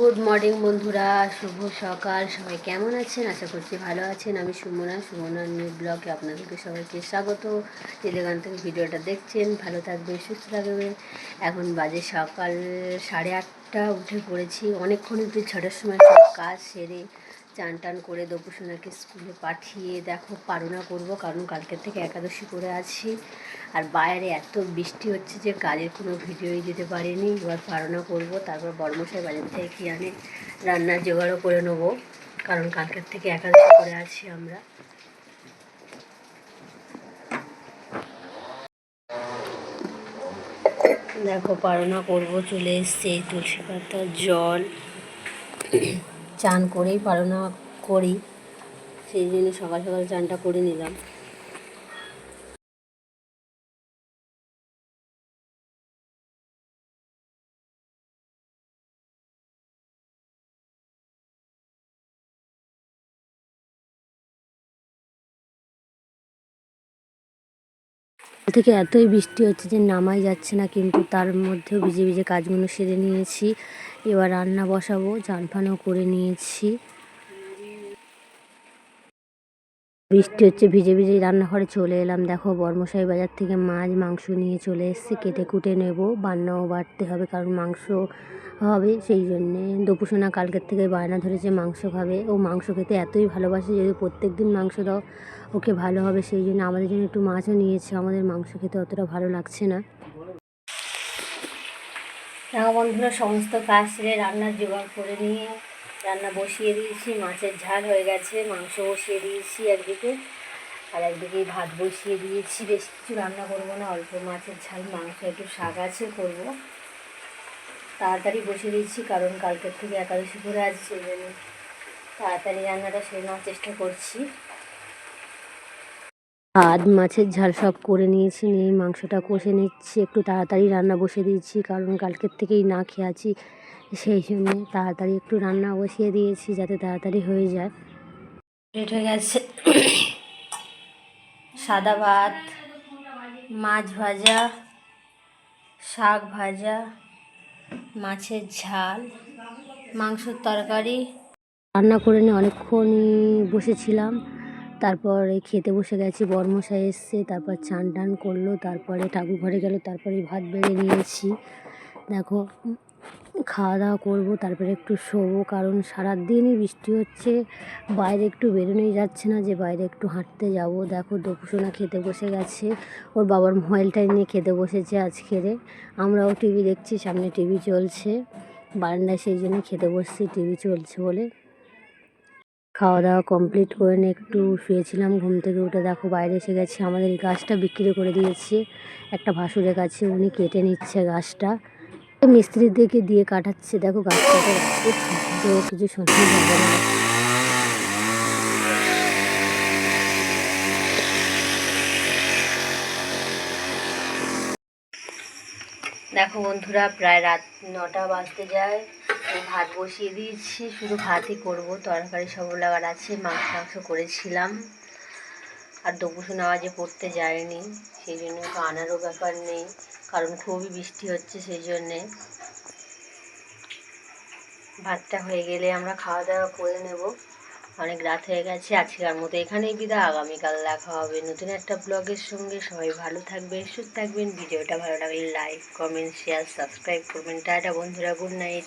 Good morning বন্ধুরা। শুভ সকাল। সবাই কেমন আছেন? আশা করছি ভালো আছেন। আমি সুমনা সুমনা নিউ ব্লগে আপনাদেরকে সবাইকে স্বাগত। যেখান থেকে ভিডিওটা দেখছেন, ভালো থাকবে সুস্থ থাকবে এখন বাজে সকাল সাড়ে আটটা, উঠে পড়েছি। অনেকক্ষণ একটু ছটার সময় সব কাজ সেরে চান টান করে দপুসোনাকে স্কুলে পাঠিয়ে দেখো, পারোনা করব কারণ কালকের থেকে একাদশী করে আছি। আর বাইরে এত বৃষ্টি হচ্ছে যে কাজের কোনো ভিডিওই দিতে পারিনি। এবার পারোনা করব, তারপর বর্মশাই বাজার থেকে কি আনে রান্নার জোগাড়ও করে নেব, কারণ কালকের থেকে একাদশী করে আছি আমরা। দেখো, পারোনা করব, চলে এসছে এই তুলসী পাতা জল। চান করেই পালনা করি সেই জন্য সকাল সকাল চানটা করে নিলাম। থেকে এতই বৃষ্টি হচ্ছে যে নামাই যাচ্ছে না, কিন্তু তার মধ্যেও ভিজে ভিজে কাজগুলো সেরে নিয়েছি। এবার রান্না বসাবো, চান ফানও করে নিয়েছি। বৃষ্টি হচ্ছে, ভিজে ভিজে রান্নাঘরে চলে এলাম। দেখো, বর্মশাই বাজার থেকে মাছ, মাংস নিয়ে চলে এসেছি। কেটে কুটে নেব, বান্নাও বাড়তে হবে, কারণ মাংস হবে সেই জন্যে। দপুসোনা কালকের থেকে বায়না ধরেছে, মাংস খাবে। ও মাংস খেতে এতই ভালোবাসে যদি প্রত্যেক দিন মাংস দাও, ওকে ভালো হবে সেই জন্য আমাদের জন্য একটু মাছও নিয়েছে। আমাদের মাংস খেতে অতটা ভালো লাগছে না। বন্ধুরা, সমস্ত কাজ রান্নার জোগাড় করে নিয়ে রান্না বসিয়ে দিয়েছি, মাছের ঝাল হয়ে গেছে, মাংস বসিয়ে দিয়েছি একদিকে, আর একদিকে ভাত বসিয়ে দিয়েছি। বেশ কিছু রান্না করব না, অল্প মাছের ঝাল, মাংস, একটু শাক আছে, করব। তাড়াতাড়ি বসিয়ে দিয়েছি, কারণ কালকের থেকে একাদশী করে আছে, সেই জন্য তাড়াতাড়ি রান্নাটা সেরে নেওয়ার চেষ্টা করছি। ভাত, মাছের ঝাল সব করে নিয়েছি, নিয়ে মাংসটা কষে নিচ্ছি, একটু তাড়াতাড়ি রান্না বসিয়ে দিয়েছি, কারণ কালকের থেকেই না খেয়ে আছি। সেই জন্যে তাড়াতাড়ি একটু রান্না বসিয়ে দিয়েছি যাতে তাড়াতাড়ি হয়ে যায়। রেট হয়ে গেছে। সাদা ভাত মাছ ভাজা শাক ভাজা মাছের ঝাল মাংসের তরকারি। রান্না করে নিয়ে অনেকক্ষণই বসেছিলাম। তারপরে খেতে বসে গেছি বর্মশাই এসছে তারপর চান টান করল তারপরে ঠাকুর ঘরে গেল তারপরে ভাত বেড়ে নিয়েছি। দেখো খাওয়া দাওয়া করব, তারপরে একটু শোবো, কারণ সারাদিনই বৃষ্টি হচ্ছে। বাইরে একটু বেরোনোই যাচ্ছে না, যে বাইরে একটু হাঁটতে যাব। দেখো দপুসোনা খেতে বসে গেছে। ওর বাবার মোবাইলটাই নিয়ে খেতে বসেছে আজকেরে আমরাও টিভি দেখছি, সামনে টিভি চলছে। বারান্দায় সেই জন্য খেতে বসছি, টিভি চলছে বলে। খাওয়া দাওয়া কমপ্লিট করে নিয়ে একটু শুয়েছিলাম, ঘুম থেকে উঠে দেখো বাইরে এসে গেছে। আমাদের গাছটা বিক্রি করে দিয়েছে একটা ভাসুরের কাছে, উনি কেটে নিচ্ছে গাছটা। মিস্ত্রিদেরকে দিয়ে কাটাচ্ছে। দেখো গাছটাকে কিছু শুনতে যাবে না দেখো বন্ধুরা, প্রায় রাত নটা বাজতে যায়। ভাত বসিয়ে দিয়েছি। শুধু ভাতই করব। তরকারি সব লাগার আছে মাংস মাংস করেছিলাম। আর দুপুর আওয়াজে পড়তে যায়নি, সেই জন্য তো আনারও ব্যাপার নেই, কারণ খুবই বৃষ্টি হচ্ছে সেই জন্যে। ভাতটা হয়ে গেলে আমরা খাওয়া দাওয়া করে নেব। অনেক রাত হয়ে গেছে, আজকের মতো এখানেই বিদায়। আগামীকাল দেখা হবে নতুন একটা ব্লগের সঙ্গে। সবাই ভালো থাকবেন সুস্থ থাকবেন। ভিডিওটা ভালো লাগলে লাইক কমেন্ট শেয়ার সাবস্ক্রাইব করবেন। টাটা বন্ধুরা গুড নাইট